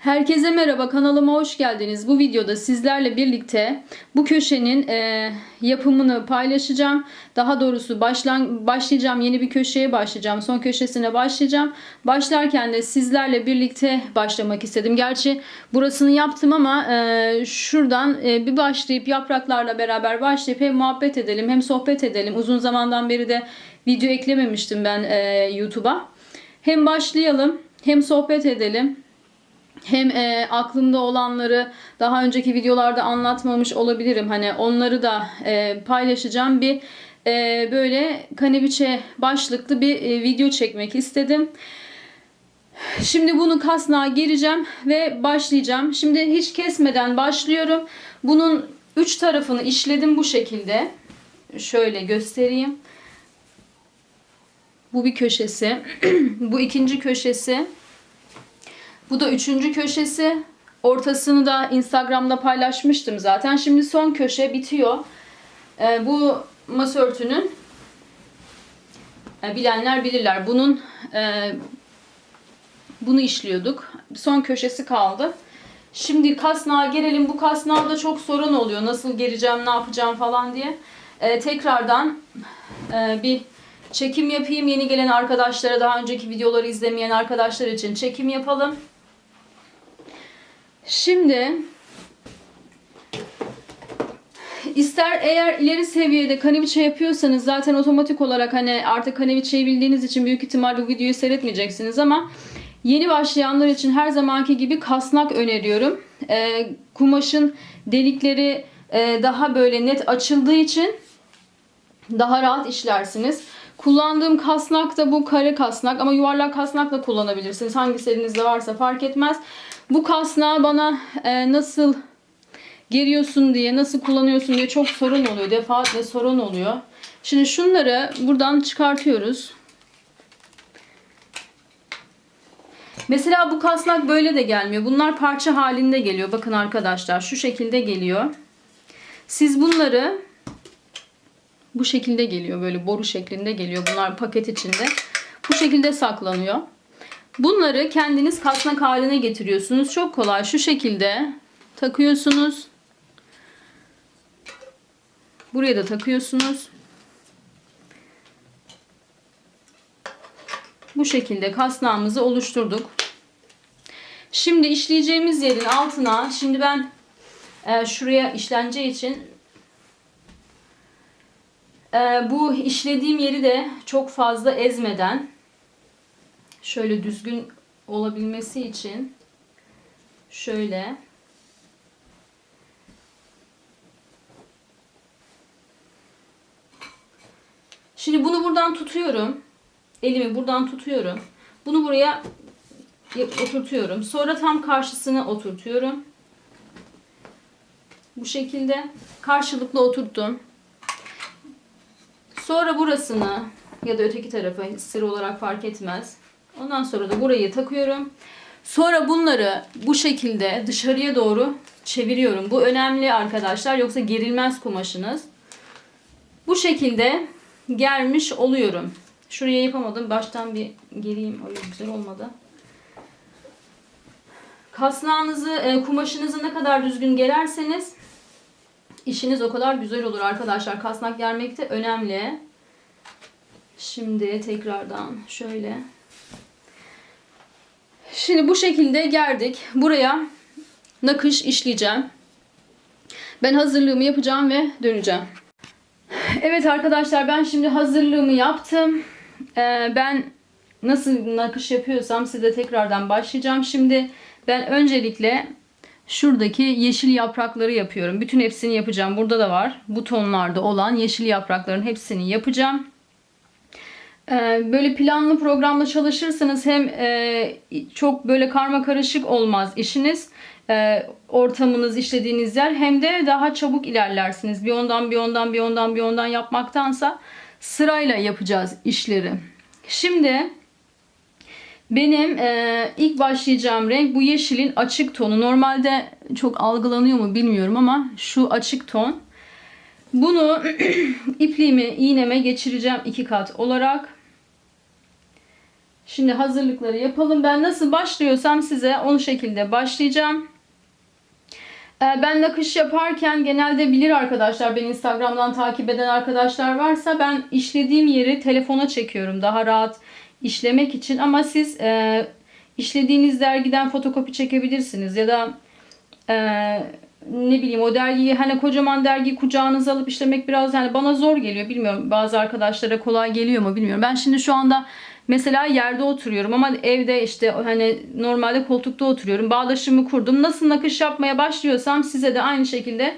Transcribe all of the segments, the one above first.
Herkese merhaba kanalıma hoş geldiniz. Bu videoda sizlerle birlikte bu köşenin e, yapımını paylaşacağım. Daha doğrusu başlan başlayacağım yeni bir köşeye başlayacağım. Son köşesine başlayacağım. Başlarken de sizlerle birlikte başlamak istedim. Gerçi burasını yaptım ama e, şuradan e, bir başlayıp yapraklarla beraber başlayıp hem muhabbet edelim hem sohbet edelim. Uzun zamandan beri de video eklememiştim ben e, YouTube'a. Hem başlayalım hem sohbet edelim. Hem e, aklımda olanları daha önceki videolarda anlatmamış olabilirim. Hani onları da e, paylaşacağım. Bir e, böyle kaneviçe başlıklı bir e, video çekmek istedim. Şimdi bunu kasnağa gireceğim ve başlayacağım. Şimdi hiç kesmeden başlıyorum. Bunun üç tarafını işledim bu şekilde. Şöyle göstereyim. Bu bir köşesi. bu ikinci köşesi. Bu da üçüncü köşesi. Ortasını da Instagram'da paylaşmıştım zaten. Şimdi son köşe bitiyor. Ee, bu masa örtünün e, bilenler bilirler. Bunun e, bunu işliyorduk. Son köşesi kaldı. Şimdi kasnağa gelelim. Bu kasnağda çok sorun oluyor. Nasıl gereceğim, ne yapacağım falan diye. Ee, tekrardan e, bir çekim yapayım. Yeni gelen arkadaşlara, daha önceki videoları izlemeyen arkadaşlar için çekim yapalım. Şimdi ister eğer ileri seviyede kaneviçe yapıyorsanız zaten otomatik olarak hani artık kaneviçeyi bildiğiniz için büyük ihtimal bu videoyu seyretmeyeceksiniz ama yeni başlayanlar için her zamanki gibi kasnak öneriyorum. Ee, kumaşın delikleri e, daha böyle net açıldığı için daha rahat işlersiniz. Kullandığım kasnak da bu kare kasnak ama yuvarlak kasnak da kullanabilirsiniz. Hangisi elinizde varsa fark etmez. Bu kasnağı bana e, nasıl geriyorsun diye, nasıl kullanıyorsun diye çok sorun oluyor. Defaatle sorun oluyor. Şimdi şunları buradan çıkartıyoruz. Mesela bu kasnak böyle de gelmiyor. Bunlar parça halinde geliyor. Bakın arkadaşlar şu şekilde geliyor. Siz bunları bu şekilde geliyor. Böyle boru şeklinde geliyor. Bunlar paket içinde. Bu şekilde saklanıyor. Bunları kendiniz kasnak haline getiriyorsunuz. Çok kolay. Şu şekilde takıyorsunuz. Buraya da takıyorsunuz. Bu şekilde kasnağımızı oluşturduk. Şimdi işleyeceğimiz yerin altına şimdi ben e, şuraya işleneceği için e, bu işlediğim yeri de çok fazla ezmeden şöyle düzgün olabilmesi için şöyle Şimdi bunu buradan tutuyorum. Elimi buradan tutuyorum. Bunu buraya oturtuyorum. Sonra tam karşısına oturtuyorum. Bu şekilde karşılıklı oturttum. Sonra burasını ya da öteki tarafı sıra olarak fark etmez. Ondan sonra da burayı takıyorum. Sonra bunları bu şekilde dışarıya doğru çeviriyorum. Bu önemli arkadaşlar. Yoksa gerilmez kumaşınız. Bu şekilde germiş oluyorum. Şuraya yapamadım. Baştan bir gereyim. Öyle güzel olmadı. Kasnağınızı, e, kumaşınızı ne kadar düzgün gererseniz işiniz o kadar güzel olur arkadaşlar. Kasnak germek de önemli. Şimdi tekrardan şöyle. Şimdi bu şekilde gerdik. Buraya nakış işleyeceğim. Ben hazırlığımı yapacağım ve döneceğim. Evet arkadaşlar ben şimdi hazırlığımı yaptım. Ee, ben nasıl nakış yapıyorsam size tekrardan başlayacağım. Şimdi ben öncelikle şuradaki yeşil yaprakları yapıyorum. Bütün hepsini yapacağım. Burada da var. Bu tonlarda olan yeşil yaprakların hepsini yapacağım. Ee, böyle planlı programla çalışırsanız hem e, çok böyle karma karışık olmaz işiniz e, ortamınız işlediğiniz yer hem de daha çabuk ilerlersiniz. Bir ondan bir ondan bir ondan bir ondan yapmaktansa sırayla yapacağız işleri. Şimdi benim e, ilk başlayacağım renk bu yeşilin açık tonu. Normalde çok algılanıyor mu bilmiyorum ama şu açık ton. Bunu ipliğimi iğneme geçireceğim iki kat olarak. Şimdi hazırlıkları yapalım. Ben nasıl başlıyorsam size onu şekilde başlayacağım. Ee, Ben nakış yaparken genelde bilir arkadaşlar, beni Instagram'dan takip eden arkadaşlar varsa ben işlediğim yeri telefona çekiyorum daha rahat işlemek için. Ama siz e, işlediğiniz dergiden fotokopi çekebilirsiniz ya da e, ne bileyim o dergiyi hani kocaman dergiyi kucağınıza alıp işlemek biraz yani bana zor geliyor bilmiyorum bazı arkadaşlara kolay geliyor mu bilmiyorum. Ben şimdi şu anda mesela yerde oturuyorum ama evde işte hani normalde koltukta oturuyorum. Bağdaşımı kurdum. Nasıl nakış yapmaya başlıyorsam size de aynı şekilde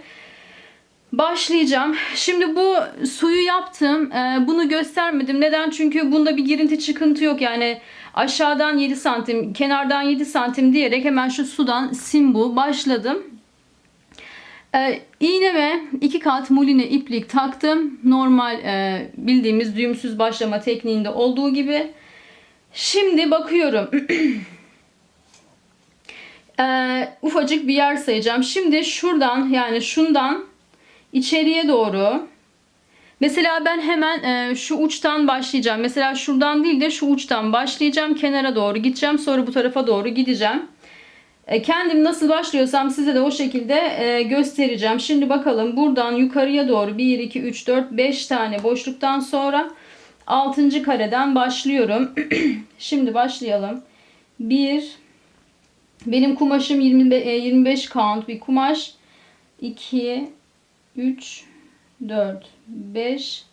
başlayacağım. Şimdi bu suyu yaptım. Ee, bunu göstermedim. Neden? Çünkü bunda bir girinti çıkıntı yok. Yani aşağıdan 7 santim, kenardan 7 santim diyerek hemen şu sudan simbu başladım. Ee, iğneme iki kat muline iplik taktım. Normal e, bildiğimiz düğümsüz başlama tekniğinde olduğu gibi. Şimdi bakıyorum. Ee, ufacık bir yer sayacağım. Şimdi şuradan yani şundan içeriye doğru Mesela ben hemen e, şu uçtan başlayacağım. Mesela şuradan değil de şu uçtan başlayacağım. Kenara doğru gideceğim. Sonra bu tarafa doğru gideceğim. E, kendim nasıl başlıyorsam size de o şekilde e, göstereceğim. Şimdi bakalım buradan yukarıya doğru 1, 2, 3, 4, 5 tane boşluktan sonra 6. kareden başlıyorum. Şimdi başlayalım. 1 Benim kumaşım 25, 25 count bir kumaş. 2 3 4 5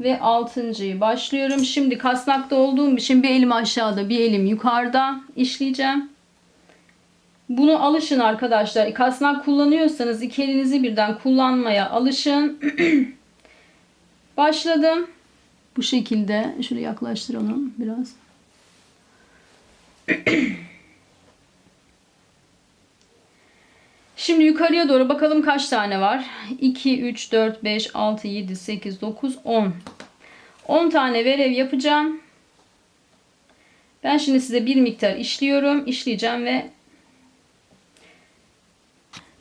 ve 6.yı başlıyorum. Şimdi kasnakta olduğum için bir elim aşağıda, bir elim yukarıda işleyeceğim. Bunu alışın arkadaşlar. Kasnak kullanıyorsanız iki elinizi birden kullanmaya alışın. Başladım. Bu şekilde. Şöyle yaklaştıralım biraz. Şimdi yukarıya doğru bakalım kaç tane var. 2, 3, 4, 5, 6, 7, 8, 9, 10. 10 tane verev yapacağım. Ben şimdi size bir miktar işliyorum. işleyeceğim ve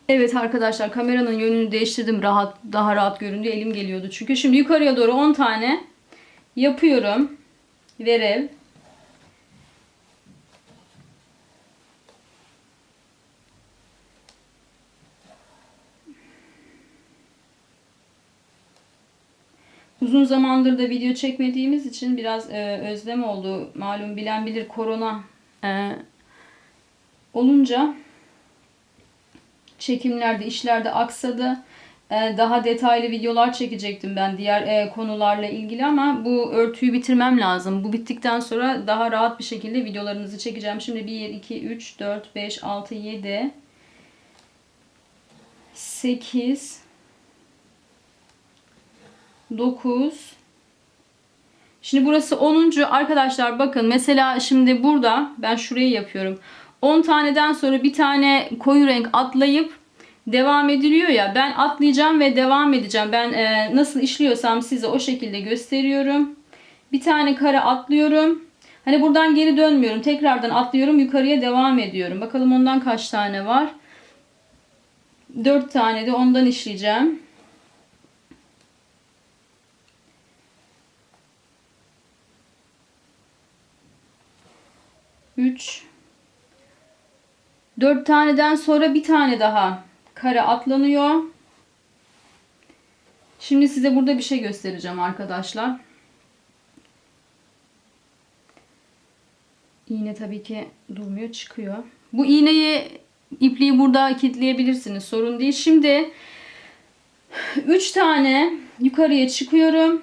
Evet arkadaşlar kameranın yönünü değiştirdim. Rahat daha rahat göründü. Elim geliyordu çünkü. Şimdi yukarıya doğru 10 tane yapıyorum. Verev. Uzun zamandır da video çekmediğimiz için biraz e, özlem oldu. Malum bilen bilir korona e, olunca çekimlerde, işlerde aksadı. E, daha detaylı videolar çekecektim ben diğer e, konularla ilgili ama bu örtüyü bitirmem lazım. Bu bittikten sonra daha rahat bir şekilde videolarınızı çekeceğim. Şimdi 1, 2, 3, 4, 5, 6, 7, 8, 9 Şimdi burası 10. Arkadaşlar bakın mesela şimdi burada ben şurayı yapıyorum. 10 taneden sonra bir tane koyu renk atlayıp devam ediliyor ya. Ben atlayacağım ve devam edeceğim. Ben e, nasıl işliyorsam size o şekilde gösteriyorum. Bir tane kare atlıyorum. Hani buradan geri dönmüyorum. Tekrardan atlıyorum. Yukarıya devam ediyorum. Bakalım ondan kaç tane var. 4 tane de ondan işleyeceğim. 3 4 taneden sonra bir tane daha kare atlanıyor. Şimdi size burada bir şey göstereceğim arkadaşlar. İğne tabii ki durmuyor çıkıyor. Bu iğneyi ipliği burada kilitleyebilirsiniz. Sorun değil. Şimdi 3 tane yukarıya çıkıyorum.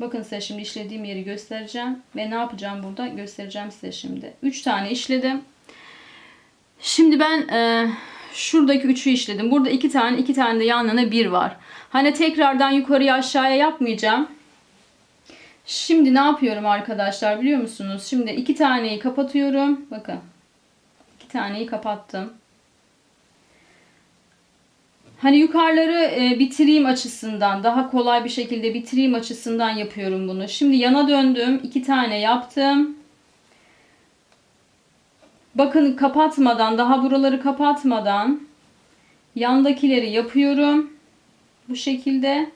Bakın size şimdi işlediğim yeri göstereceğim. Ve ne yapacağım burada göstereceğim size şimdi. 3 tane işledim. Şimdi ben e, şuradaki 3'ü işledim. Burada 2 tane 2 tane de yanına 1 var. Hani tekrardan yukarıya aşağıya yapmayacağım. Şimdi ne yapıyorum arkadaşlar biliyor musunuz? Şimdi 2 taneyi kapatıyorum. Bakın. 2 taneyi kapattım. Hani yukarıları e, bitireyim açısından, daha kolay bir şekilde bitireyim açısından yapıyorum bunu. Şimdi yana döndüm. iki tane yaptım. Bakın kapatmadan, daha buraları kapatmadan yandakileri yapıyorum. Bu şekilde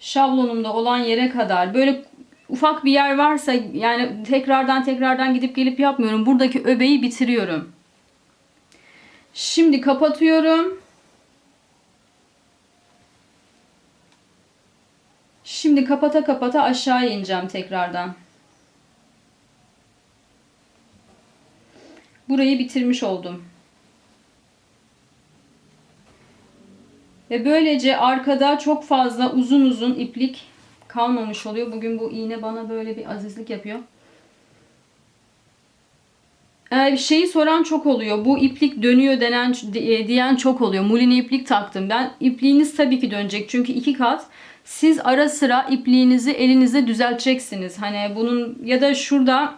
şablonumda olan yere kadar böyle ufak bir yer varsa yani tekrardan tekrardan gidip gelip yapmıyorum. Buradaki öbeği bitiriyorum. Şimdi kapatıyorum. Şimdi kapata kapata aşağı ineceğim tekrardan. Burayı bitirmiş oldum. Ve böylece arkada çok fazla uzun uzun iplik kalmamış oluyor. Bugün bu iğne bana böyle bir azizlik yapıyor. Ee, şeyi soran çok oluyor. Bu iplik dönüyor denen diyen çok oluyor. Muline iplik taktım ben. İpliğiniz tabii ki dönecek. Çünkü iki kat. Siz ara sıra ipliğinizi elinizde düzelteceksiniz. Hani bunun ya da şurada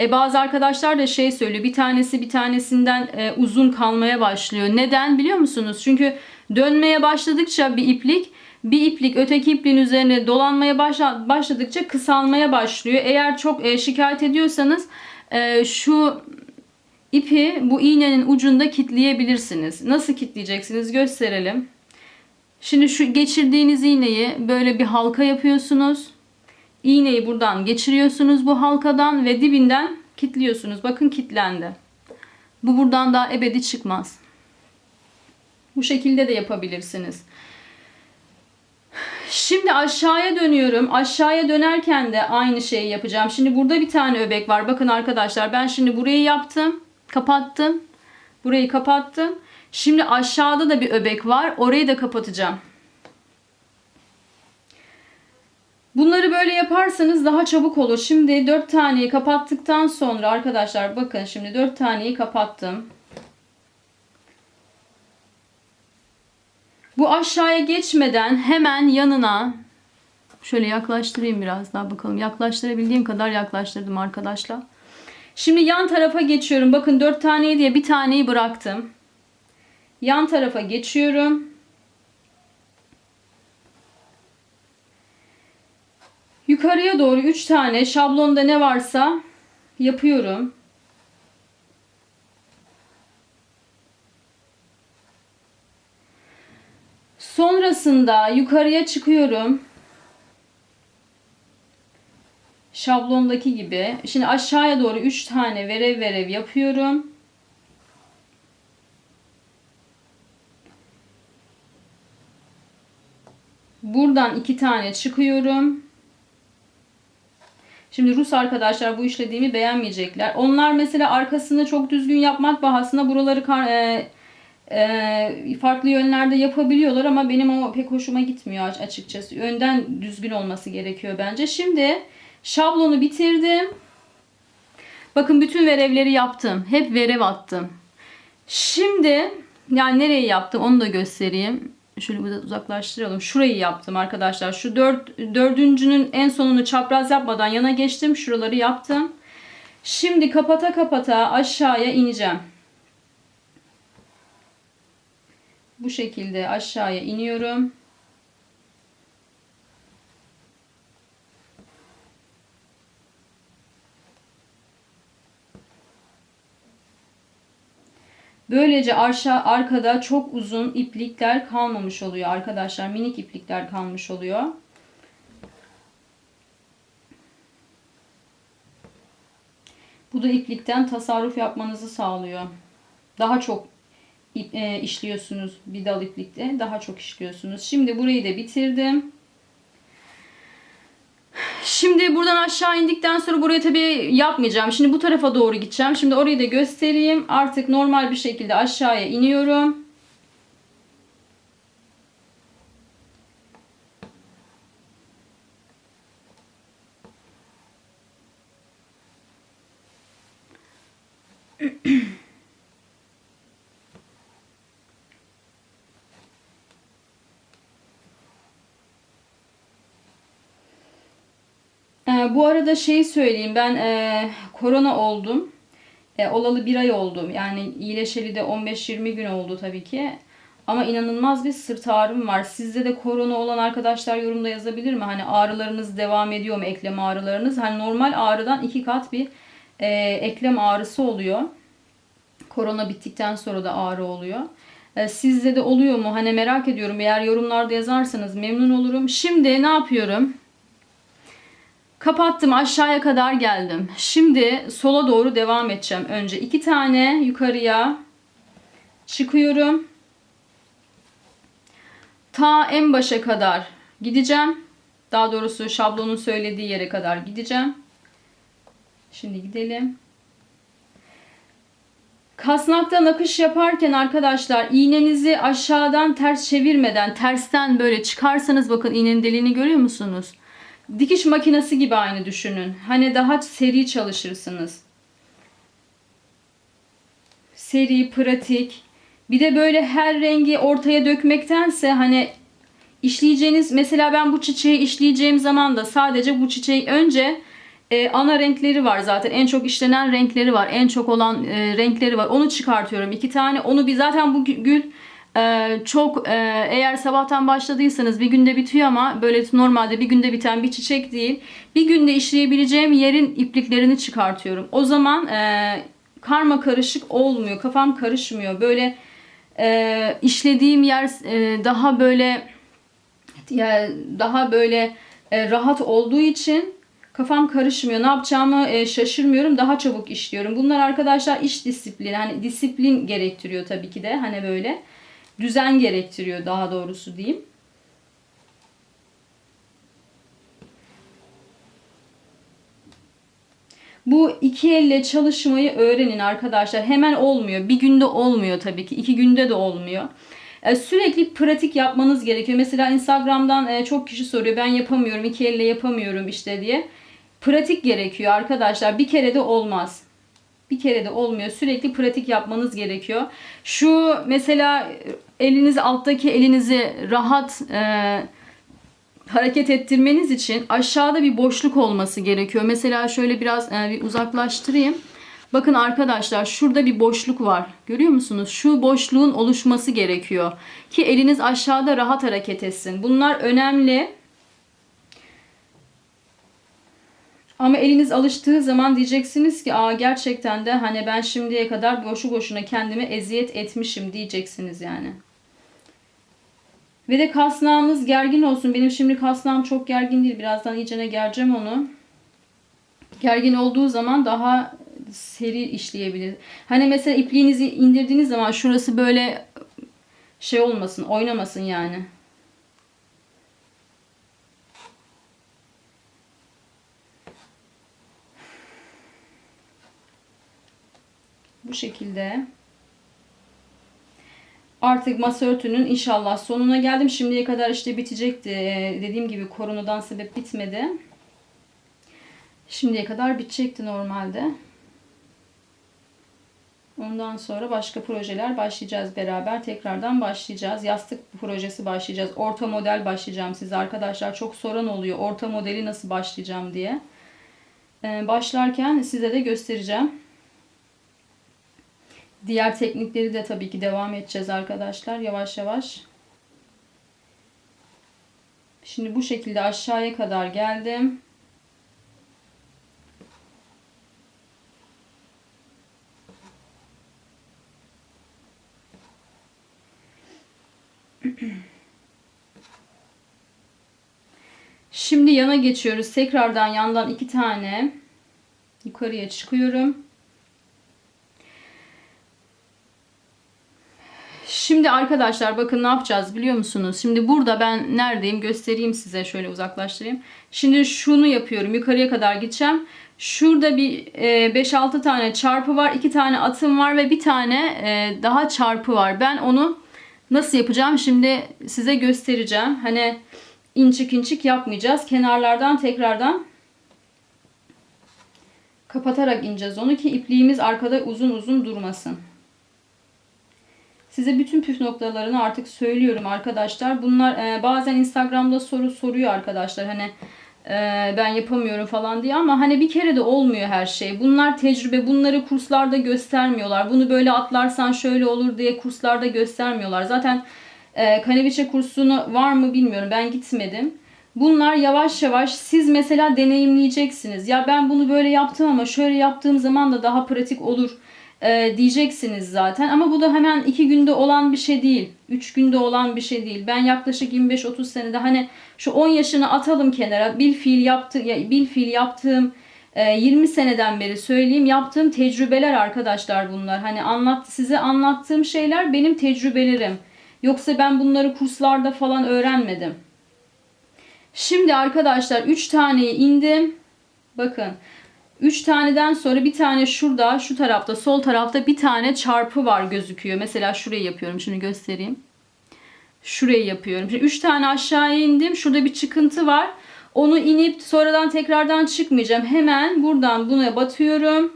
e, bazı arkadaşlar da şey söylüyor. Bir tanesi bir tanesinden e, uzun kalmaya başlıyor. Neden biliyor musunuz? Çünkü dönmeye başladıkça bir iplik bir iplik öteki ipliğin üzerine dolanmaya başla, başladıkça kısalmaya başlıyor. Eğer çok e, şikayet ediyorsanız e, şu ipi bu iğnenin ucunda kitleyebilirsiniz. Nasıl kitleyeceksiniz gösterelim. Şimdi şu geçirdiğiniz iğneyi böyle bir halka yapıyorsunuz. İğneyi buradan geçiriyorsunuz bu halkadan ve dibinden kitliyorsunuz. Bakın kitlendi. Bu buradan daha ebedi çıkmaz. Bu şekilde de yapabilirsiniz. Şimdi aşağıya dönüyorum. Aşağıya dönerken de aynı şeyi yapacağım. Şimdi burada bir tane öbek var. Bakın arkadaşlar ben şimdi burayı yaptım. Kapattım. Burayı kapattım. Şimdi aşağıda da bir öbek var. Orayı da kapatacağım. Bunları böyle yaparsanız daha çabuk olur. Şimdi 4 taneyi kapattıktan sonra arkadaşlar bakın şimdi 4 taneyi kapattım. Bu aşağıya geçmeden hemen yanına şöyle yaklaştırayım biraz daha bakalım. Yaklaştırabildiğim kadar yaklaştırdım arkadaşlar. Şimdi yan tarafa geçiyorum. Bakın 4 taneyi diye bir taneyi bıraktım. Yan tarafa geçiyorum. Yukarıya doğru 3 tane şablonda ne varsa yapıyorum. Sonrasında yukarıya çıkıyorum. Şablondaki gibi. Şimdi aşağıya doğru 3 tane verev verev yapıyorum. Buradan iki tane çıkıyorum. Şimdi Rus arkadaşlar bu işlediğimi beğenmeyecekler. Onlar mesela arkasını çok düzgün yapmak bahasına buraları kar, e, e, farklı yönlerde yapabiliyorlar ama benim o pek hoşuma gitmiyor açıkçası. Önden düzgün olması gerekiyor bence. Şimdi şablonu bitirdim. Bakın bütün verevleri yaptım. Hep verev attım. Şimdi yani nereye yaptım onu da göstereyim. Şöyle burada uzaklaştıralım. Şurayı yaptım arkadaşlar. Şu dört, dördüncünün en sonunu çapraz yapmadan yana geçtim. Şuraları yaptım. Şimdi kapata kapata aşağıya ineceğim. Bu şekilde aşağıya iniyorum. Böylece aşağı arkada çok uzun iplikler kalmamış oluyor arkadaşlar. Minik iplikler kalmış oluyor. Bu da iplikten tasarruf yapmanızı sağlıyor. Daha çok e, işliyorsunuz bir dal iplikte. Daha çok işliyorsunuz. Şimdi burayı da bitirdim. Şimdi buradan aşağı indikten sonra buraya tabii yapmayacağım. Şimdi bu tarafa doğru gideceğim. Şimdi orayı da göstereyim. Artık normal bir şekilde aşağıya iniyorum. Ee, bu arada şeyi söyleyeyim ben e, korona oldum. E, olalı bir ay oldu. Yani iyileşeli de 15-20 gün oldu tabii ki. Ama inanılmaz bir sırt ağrım var. Sizde de korona olan arkadaşlar yorumda yazabilir mi? Hani ağrılarınız devam ediyor mu? Eklem ağrılarınız. Hani normal ağrıdan iki kat bir e, eklem ağrısı oluyor. Korona bittikten sonra da ağrı oluyor. E, sizde de oluyor mu? Hani merak ediyorum. Eğer yorumlarda yazarsanız memnun olurum. Şimdi ne yapıyorum? Kapattım aşağıya kadar geldim. Şimdi sola doğru devam edeceğim. Önce iki tane yukarıya çıkıyorum. Ta en başa kadar gideceğim. Daha doğrusu şablonun söylediği yere kadar gideceğim. Şimdi gidelim. Kasnakta nakış yaparken arkadaşlar iğnenizi aşağıdan ters çevirmeden tersten böyle çıkarsanız bakın iğnenin deliğini görüyor musunuz? Dikiş makinesi gibi aynı düşünün. Hani daha seri çalışırsınız. Seri, pratik. Bir de böyle her rengi ortaya dökmektense hani işleyeceğiniz mesela ben bu çiçeği işleyeceğim zaman da sadece bu çiçeği önce e, ana renkleri var zaten. En çok işlenen renkleri var. En çok olan e, renkleri var. Onu çıkartıyorum. iki tane. Onu bir zaten bu gü- gül e, çok e, eğer sabahtan başladıysanız bir günde bitiyor ama böyle normalde bir günde biten bir çiçek değil. Bir günde işleyebileceğim yerin ipliklerini çıkartıyorum. O zaman e, karma karışık olmuyor. Kafam karışmıyor. Böyle e, işlediğim yer e, daha böyle yani daha böyle e, rahat olduğu için kafam karışmıyor. Ne yapacağımı e, şaşırmıyorum. Daha çabuk işliyorum. Bunlar arkadaşlar iş disiplini. Hani disiplin gerektiriyor tabii ki de. Hani böyle düzen gerektiriyor daha doğrusu diyeyim. Bu iki elle çalışmayı öğrenin arkadaşlar. Hemen olmuyor. Bir günde olmuyor tabii ki. iki günde de olmuyor. E, Sürekli pratik yapmanız gerekiyor. Mesela Instagram'dan e, çok kişi soruyor. Ben yapamıyorum. iki elle yapamıyorum işte diye. Pratik gerekiyor arkadaşlar. Bir kere de olmaz. Bir kere de olmuyor. Sürekli pratik yapmanız gerekiyor. Şu mesela elinizi alttaki elinizi rahat e, hareket ettirmeniz için aşağıda bir boşluk olması gerekiyor. Mesela şöyle biraz e, bir uzaklaştırayım. Bakın arkadaşlar şurada bir boşluk var. Görüyor musunuz? Şu boşluğun oluşması gerekiyor. Ki eliniz aşağıda rahat hareket etsin. Bunlar önemli. Ama eliniz alıştığı zaman diyeceksiniz ki Aa, gerçekten de hani ben şimdiye kadar boşu boşuna kendime eziyet etmişim diyeceksiniz yani. Ve de kasnağınız gergin olsun. Benim şimdi kasnağım çok gergin değil. Birazdan iyicene gereceğim onu. Gergin olduğu zaman daha seri işleyebilir. Hani mesela ipliğinizi indirdiğiniz zaman şurası böyle şey olmasın, oynamasın yani. Bu şekilde. Artık masa örtünün inşallah sonuna geldim. Şimdiye kadar işte bitecekti. Ee, Dediğim gibi koronadan sebep bitmedi. Şimdiye kadar bitecekti normalde. Ondan sonra başka projeler başlayacağız beraber. Tekrardan başlayacağız. Yastık projesi başlayacağız. Orta model başlayacağım size arkadaşlar. Çok soran oluyor. Orta modeli nasıl başlayacağım diye. Ee, Başlarken size de göstereceğim. Diğer teknikleri de tabii ki devam edeceğiz arkadaşlar. Yavaş yavaş. Şimdi bu şekilde aşağıya kadar geldim. Şimdi yana geçiyoruz. Tekrardan yandan iki tane yukarıya çıkıyorum. Şimdi arkadaşlar bakın ne yapacağız biliyor musunuz? Şimdi burada ben neredeyim göstereyim size şöyle uzaklaştırayım. Şimdi şunu yapıyorum yukarıya kadar gideceğim. Şurada bir 5-6 tane çarpı var. 2 tane atım var ve bir tane e, daha çarpı var. Ben onu nasıl yapacağım şimdi size göstereceğim. Hani incik incik yapmayacağız. Kenarlardan tekrardan kapatarak ineceğiz onu ki ipliğimiz arkada uzun uzun durmasın. Size bütün püf noktalarını artık söylüyorum arkadaşlar. Bunlar e, bazen Instagram'da soru soruyor arkadaşlar. Hani e, ben yapamıyorum falan diye ama hani bir kere de olmuyor her şey. Bunlar tecrübe. Bunları kurslarda göstermiyorlar. Bunu böyle atlarsan şöyle olur diye kurslarda göstermiyorlar. Zaten e, kaneviçe kursunu var mı bilmiyorum. Ben gitmedim. Bunlar yavaş yavaş siz mesela deneyimleyeceksiniz. Ya ben bunu böyle yaptım ama şöyle yaptığım zaman da daha pratik olur e, diyeceksiniz zaten. Ama bu da hemen iki günde olan bir şey değil. Üç günde olan bir şey değil. Ben yaklaşık 25-30 senede hani şu 10 yaşını atalım kenara. Bil fiil yaptı, ya, bil fiil yaptığım e, 20 seneden beri söyleyeyim yaptığım tecrübeler arkadaşlar bunlar. Hani anlat size anlattığım şeyler benim tecrübelerim. Yoksa ben bunları kurslarda falan öğrenmedim. Şimdi arkadaşlar 3 taneyi indim. Bakın 3 taneden sonra bir tane şurada şu tarafta sol tarafta bir tane çarpı var gözüküyor. Mesela şurayı yapıyorum. Şunu göstereyim. Şurayı yapıyorum. Şimdi 3 tane aşağıya indim. Şurada bir çıkıntı var. Onu inip sonradan tekrardan çıkmayacağım. Hemen buradan buna batıyorum.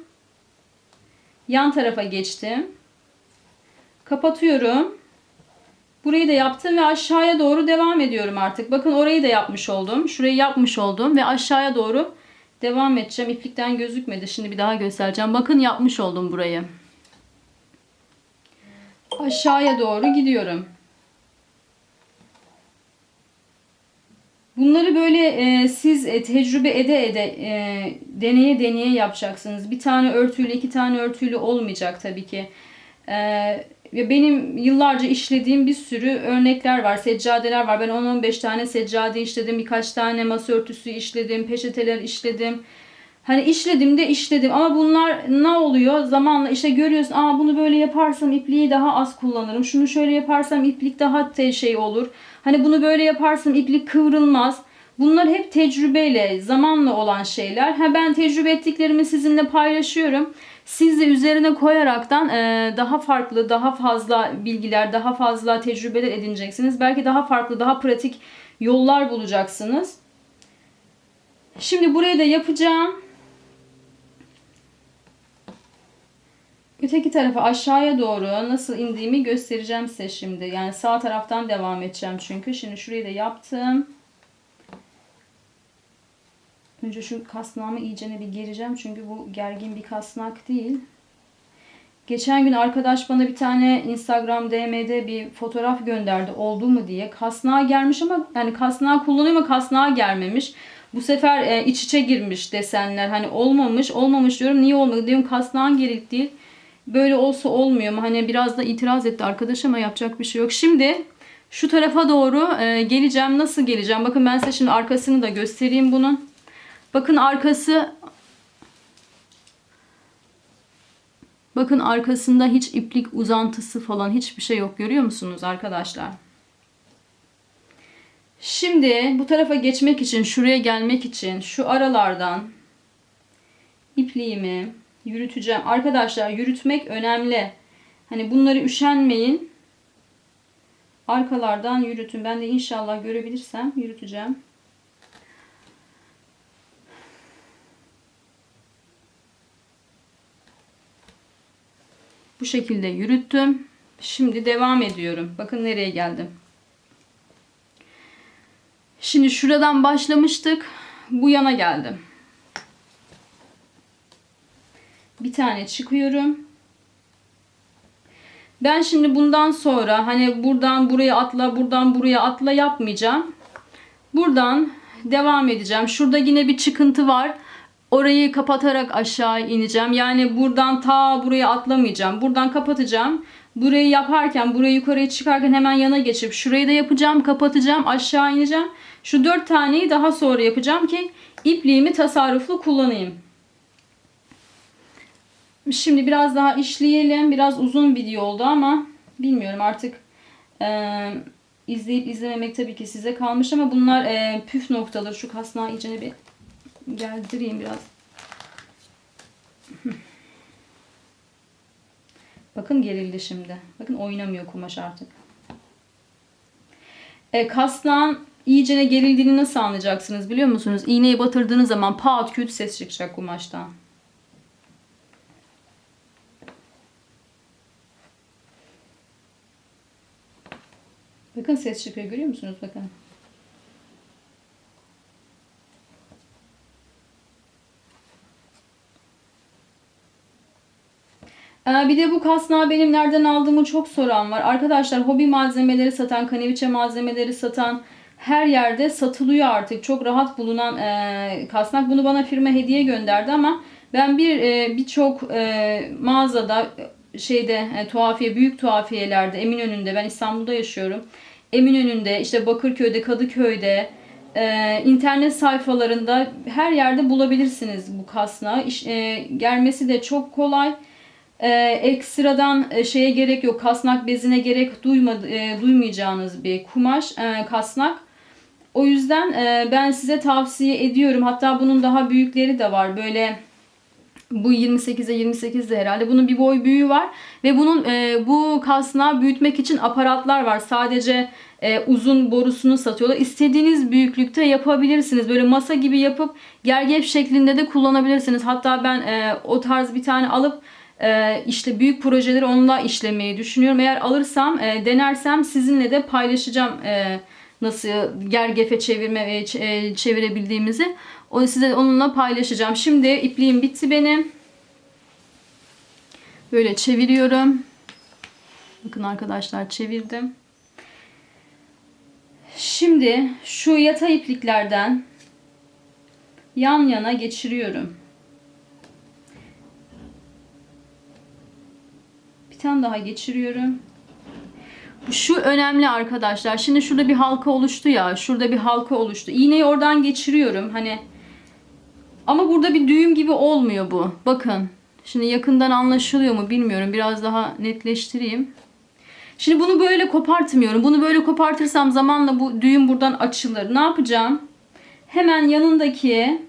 Yan tarafa geçtim. Kapatıyorum. Burayı da yaptım ve aşağıya doğru devam ediyorum artık. Bakın orayı da yapmış oldum. Şurayı yapmış oldum ve aşağıya doğru devam edeceğim. İplikten gözükmedi. Şimdi bir daha göstereceğim. Bakın yapmış oldum burayı. Aşağıya doğru gidiyorum. Bunları böyle e, siz e, tecrübe ede ede e, deneye deneye yapacaksınız. Bir tane örtüyle iki tane örtüyle olmayacak tabii ki. E, ve benim yıllarca işlediğim bir sürü örnekler var, seccadeler var. Ben 10-15 tane seccade işledim, birkaç tane masa örtüsü işledim, peçeteler işledim. Hani işledim de işledim ama bunlar ne oluyor? Zamanla işte görüyorsun. Aa bunu böyle yaparsam ipliği daha az kullanırım. Şunu şöyle yaparsam iplik daha şey olur. Hani bunu böyle yaparsam iplik kıvrılmaz. Bunlar hep tecrübeyle, zamanla olan şeyler. Ha ben tecrübe ettiklerimi sizinle paylaşıyorum. Siz de üzerine koyaraktan e, daha farklı, daha fazla bilgiler, daha fazla tecrübeler edineceksiniz. Belki daha farklı, daha pratik yollar bulacaksınız. Şimdi burayı da yapacağım. Öteki tarafa aşağıya doğru nasıl indiğimi göstereceğim size şimdi. Yani sağ taraftan devam edeceğim çünkü. Şimdi şurayı da yaptım. Önce şu kasnağımı iyicene bir gereceğim. Çünkü bu gergin bir kasnak değil. Geçen gün arkadaş bana bir tane Instagram DM'de bir fotoğraf gönderdi. Oldu mu diye. Kasnağa gelmiş ama yani kasnağı kullanıyor ama kasnağa gelmemiş. Bu sefer e, iç içe girmiş desenler. Hani olmamış. Olmamış diyorum. Niye olmadı diyorum. Kasnağın gerik değil. Böyle olsa olmuyor mu? Hani biraz da itiraz etti arkadaş ama yapacak bir şey yok. Şimdi şu tarafa doğru e, geleceğim. Nasıl geleceğim? Bakın ben size şimdi arkasını da göstereyim bunun. Bakın arkası Bakın arkasında hiç iplik uzantısı falan hiçbir şey yok. Görüyor musunuz arkadaşlar? Şimdi bu tarafa geçmek için, şuraya gelmek için şu aralardan ipliğimi yürüteceğim. Arkadaşlar yürütmek önemli. Hani bunları üşenmeyin. Arkalardan yürütün. Ben de inşallah görebilirsem yürüteceğim. Bu şekilde yürüttüm. Şimdi devam ediyorum. Bakın nereye geldim. Şimdi şuradan başlamıştık. Bu yana geldim. Bir tane çıkıyorum. Ben şimdi bundan sonra hani buradan buraya atla, buradan buraya atla yapmayacağım. Buradan devam edeceğim. Şurada yine bir çıkıntı var. Orayı kapatarak aşağı ineceğim. Yani buradan ta buraya atlamayacağım. Buradan kapatacağım. Burayı yaparken, burayı yukarıya çıkarken hemen yana geçip şurayı da yapacağım, kapatacağım, aşağı ineceğim. Şu dört taneyi daha sonra yapacağım ki ipliğimi tasarruflu kullanayım. Şimdi biraz daha işleyelim. Biraz uzun video oldu ama bilmiyorum artık e, izleyip izlememek tabii ki size kalmış ama bunlar e, püf noktaları. Şu kasnağı iyicene bir geldireyim biraz. Bakın gerildi şimdi. Bakın oynamıyor kumaş artık. E, kasnağın iyicene gerildiğini nasıl anlayacaksınız biliyor musunuz? İğneyi batırdığınız zaman pat küt ses çıkacak kumaştan. Bakın ses çıkıyor görüyor musunuz? Bakın. Bir de bu kasnağı benim nereden aldığımı çok soran var. Arkadaşlar hobi malzemeleri satan, kaneviçe malzemeleri satan her yerde satılıyor artık. Çok rahat bulunan e, kasnak. Bunu bana firma hediye gönderdi ama Ben bir e, birçok e, mağazada şeyde e, tuhafiye büyük tuhafiyelerde Eminönü'nde ben İstanbul'da yaşıyorum. Eminönü'nde işte Bakırköy'de Kadıköy'de e, internet sayfalarında her yerde bulabilirsiniz bu kasnağı. E, germesi de çok kolay. E, ekstradan e, şeye gerek yok. Kasnak bezine gerek duyma, e, duymayacağınız bir kumaş e, kasnak. O yüzden e, ben size tavsiye ediyorum. Hatta bunun daha büyükleri de var. Böyle bu 28'e 28'de herhalde. Bunun bir boy büyüğü var ve bunun e, bu kasnağı büyütmek için aparatlar var. Sadece e, uzun borusunu satıyorlar. İstediğiniz büyüklükte yapabilirsiniz. Böyle masa gibi yapıp gergef şeklinde de kullanabilirsiniz. Hatta ben e, o tarz bir tane alıp e, işte büyük projeleri onunla işlemeyi düşünüyorum. Eğer alırsam, e, denersem sizinle de paylaşacağım e, nasıl gergefe çevirme ve e, çevirebildiğimizi. Onu size onunla paylaşacağım. Şimdi ipliğim bitti benim. Böyle çeviriyorum. Bakın arkadaşlar çevirdim. Şimdi şu yatay ipliklerden yan yana geçiriyorum. Tane daha geçiriyorum. Şu önemli arkadaşlar. Şimdi şurada bir halka oluştu ya. Şurada bir halka oluştu. İğneyi oradan geçiriyorum. Hani ama burada bir düğüm gibi olmuyor bu. Bakın. Şimdi yakından anlaşılıyor mu bilmiyorum. Biraz daha netleştireyim. Şimdi bunu böyle kopartmıyorum. Bunu böyle kopartırsam zamanla bu düğüm buradan açılır. Ne yapacağım? Hemen yanındaki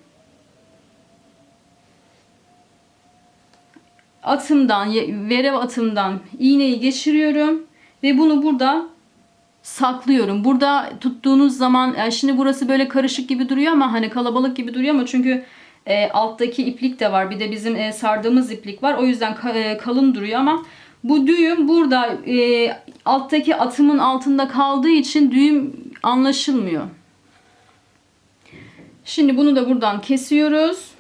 atımdan, verev atımdan iğneyi geçiriyorum ve bunu burada saklıyorum. Burada tuttuğunuz zaman yani şimdi burası böyle karışık gibi duruyor ama hani kalabalık gibi duruyor ama çünkü e, alttaki iplik de var. Bir de bizim e, sardığımız iplik var. O yüzden ka- e, kalın duruyor ama bu düğüm burada e, alttaki atımın altında kaldığı için düğüm anlaşılmıyor. Şimdi bunu da buradan kesiyoruz.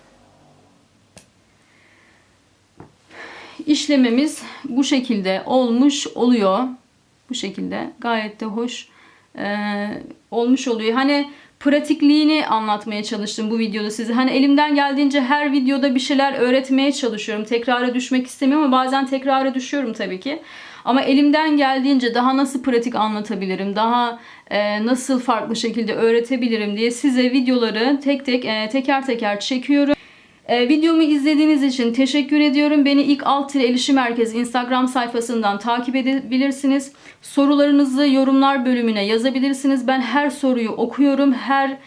İşlememiz bu şekilde olmuş oluyor. Bu şekilde gayet de hoş e, olmuş oluyor. Hani pratikliğini anlatmaya çalıştım bu videoda size. Hani elimden geldiğince her videoda bir şeyler öğretmeye çalışıyorum. Tekrara düşmek istemiyorum ama bazen tekrara düşüyorum tabii ki. Ama elimden geldiğince daha nasıl pratik anlatabilirim, daha e, nasıl farklı şekilde öğretebilirim diye size videoları tek tek e, teker teker çekiyorum. Ee, videomu izlediğiniz için teşekkür ediyorum. Beni ilk alt tire erişim merkezi Instagram sayfasından takip edebilirsiniz. Sorularınızı yorumlar bölümüne yazabilirsiniz. Ben her soruyu okuyorum. Her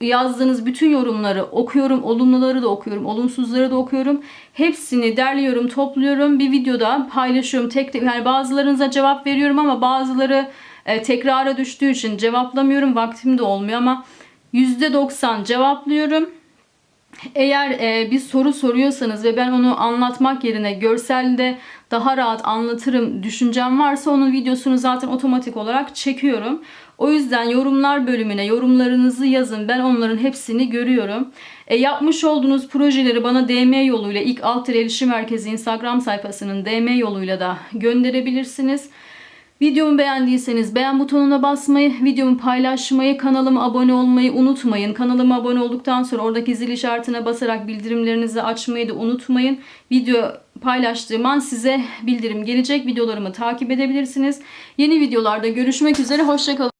yazdığınız bütün yorumları okuyorum. Olumluları da okuyorum. Olumsuzları da okuyorum. Hepsini derliyorum, topluyorum. Bir videoda paylaşıyorum. Tek yani bazılarınıza cevap veriyorum ama bazıları e, tekrara düştüğü için cevaplamıyorum. Vaktim de olmuyor ama %90 cevaplıyorum. Eğer e, bir soru soruyorsanız ve ben onu anlatmak yerine görselde daha rahat anlatırım düşüncem varsa onun videosunu zaten otomatik olarak çekiyorum. O yüzden yorumlar bölümüne yorumlarınızı yazın. Ben onların hepsini görüyorum. E, yapmış olduğunuz projeleri bana DM yoluyla ilk alt tire erişim merkezi Instagram sayfasının DM yoluyla da gönderebilirsiniz. Videomu beğendiyseniz beğen butonuna basmayı, videomu paylaşmayı, kanalıma abone olmayı unutmayın. Kanalıma abone olduktan sonra oradaki zil işaretine basarak bildirimlerinizi açmayı da unutmayın. Video paylaştığım an size bildirim gelecek. Videolarımı takip edebilirsiniz. Yeni videolarda görüşmek üzere. Hoşçakalın.